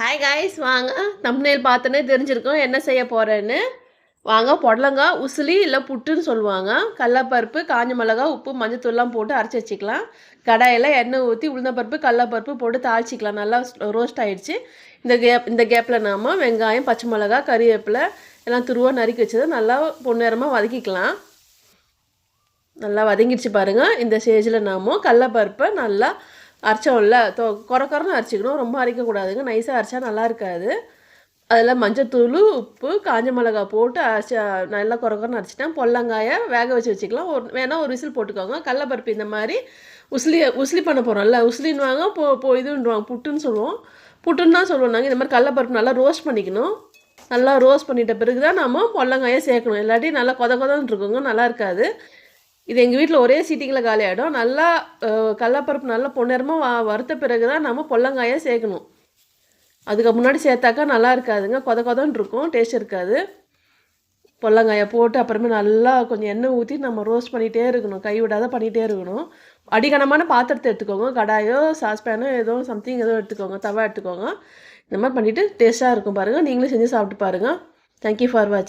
Hi guys வாங்க. தம்னேல் பார்த்தோன்னே தெரிஞ்சிருக்கோம் என்ன செய்ய போகிறேன்னு வாங்க புடலங்காய் உசிலி இல்லை புட்டுன்னு சொல்லுவாங்க. கடலப்பருப்பு காஞ்ச மிளகா உப்பு மஞ்சத்தூள்லாம் போட்டு அரைச்சி வச்சுக்கலாம். கடாயில் எண்ணெய் ஊற்றி உளுந்தப்பருப்பு கடலப்பருப்பு போட்டு தாளிச்சிக்கலாம். நல்லா ரோஸ்ட் ஆகிடுச்சு இந்த கேப் இந்த கேப்பில் நாம் வெங்காயம் பச்சை மிளகா கறிவேப்பிலை எல்லாம் துருவா நறுக்கி வச்சதை நல்லா பொன்னேரமாக வதக்கிக்கலாம். நல்லா வதங்கிடுச்சு பாருங்கள் இந்த ஸ்டேஜில் நாம கடலப்பருப்பை நல்லா அரைச்சோம்ல தொ குறை அரைச்சிக்கணும். ரொம்ப அரைக்கக்கூடாதுங்க. நைஸாக அரைச்சா நல்லா இருக்காது அதில் மஞ்சத்தூள் உப்பு காஞ்ச மிளகா போட்டு அரைச்சி நல்லா குறை அரைச்சிட்டேன் பொல்லங்காயை வேக வச்சு வச்சுக்கலாம். ஒரு வேணால் ஒரு விசில் போட்டுக்கோங்க. கடலப்பருப்பு இந்த மாதிரி உசிலி உசிலி பண்ண போகிறோம்ல உசிலின்வாங்க போ போ இதுன்னுவாங்க புட்டுன்னு சொல்லுவோம். புட்டுன்னு தான் சொல்லுவோம் நாங்கள் இந்த மாதிரி கடலப்பருப்பு நல்லா ரோஸ்ட் பண்ணிக்கணும். நல்லா ரோஸ்ட் பண்ணிட்ட பிறகு தான் நம்ம பொல்லங்காயை சேர்க்கணும். இல்லாட்டி நல்லா கொத கொதன்னு இருக்குங்க நல்லா இருக்காது. இது எங்கள் வீட்டில் ஒரே சீட்டிங்கில் காலி ஆகிடும் நல்லா கடலப்பருப்பு நல்லா பொன்னிறமாக வா வறுத்த பிறகு தான் நம்ம பொல்லங்காயை சேர்க்கணும் அதுக்கு முன்னாடி சேர்த்தாக்கா நல்லா இருக்காதுங்க. கொத கொதன்னு இருக்கும். டேஸ்ட் இருக்காது. பொல்லங்காயை போட்டு அப்புறமே நல்லா கொஞ்சம் எண்ணெய் ஊற்றி நம்ம ரோஸ்ட் பண்ணிகிட்டே இருக்கணும். கை விடாத பண்ணிகிட்டே இருக்கணும். அடிகனமான பாத்திரத்தை எடுத்துக்கோங்க. கடாயோ சாஸ்பேனோ ஏதோ சம்திங் ஏதோ எடுத்துக்கோங்க. தவா எடுத்துக்கோங்க. இந்த மாதிரி பண்ணிவிட்டு டேஸ்ட்டாக இருக்கும் பாருங்கள் நீங்களும் செஞ்சு சாப்பிட்டு பாருங்கள் தேங்க்யூ ஃபார் வாட்சிங்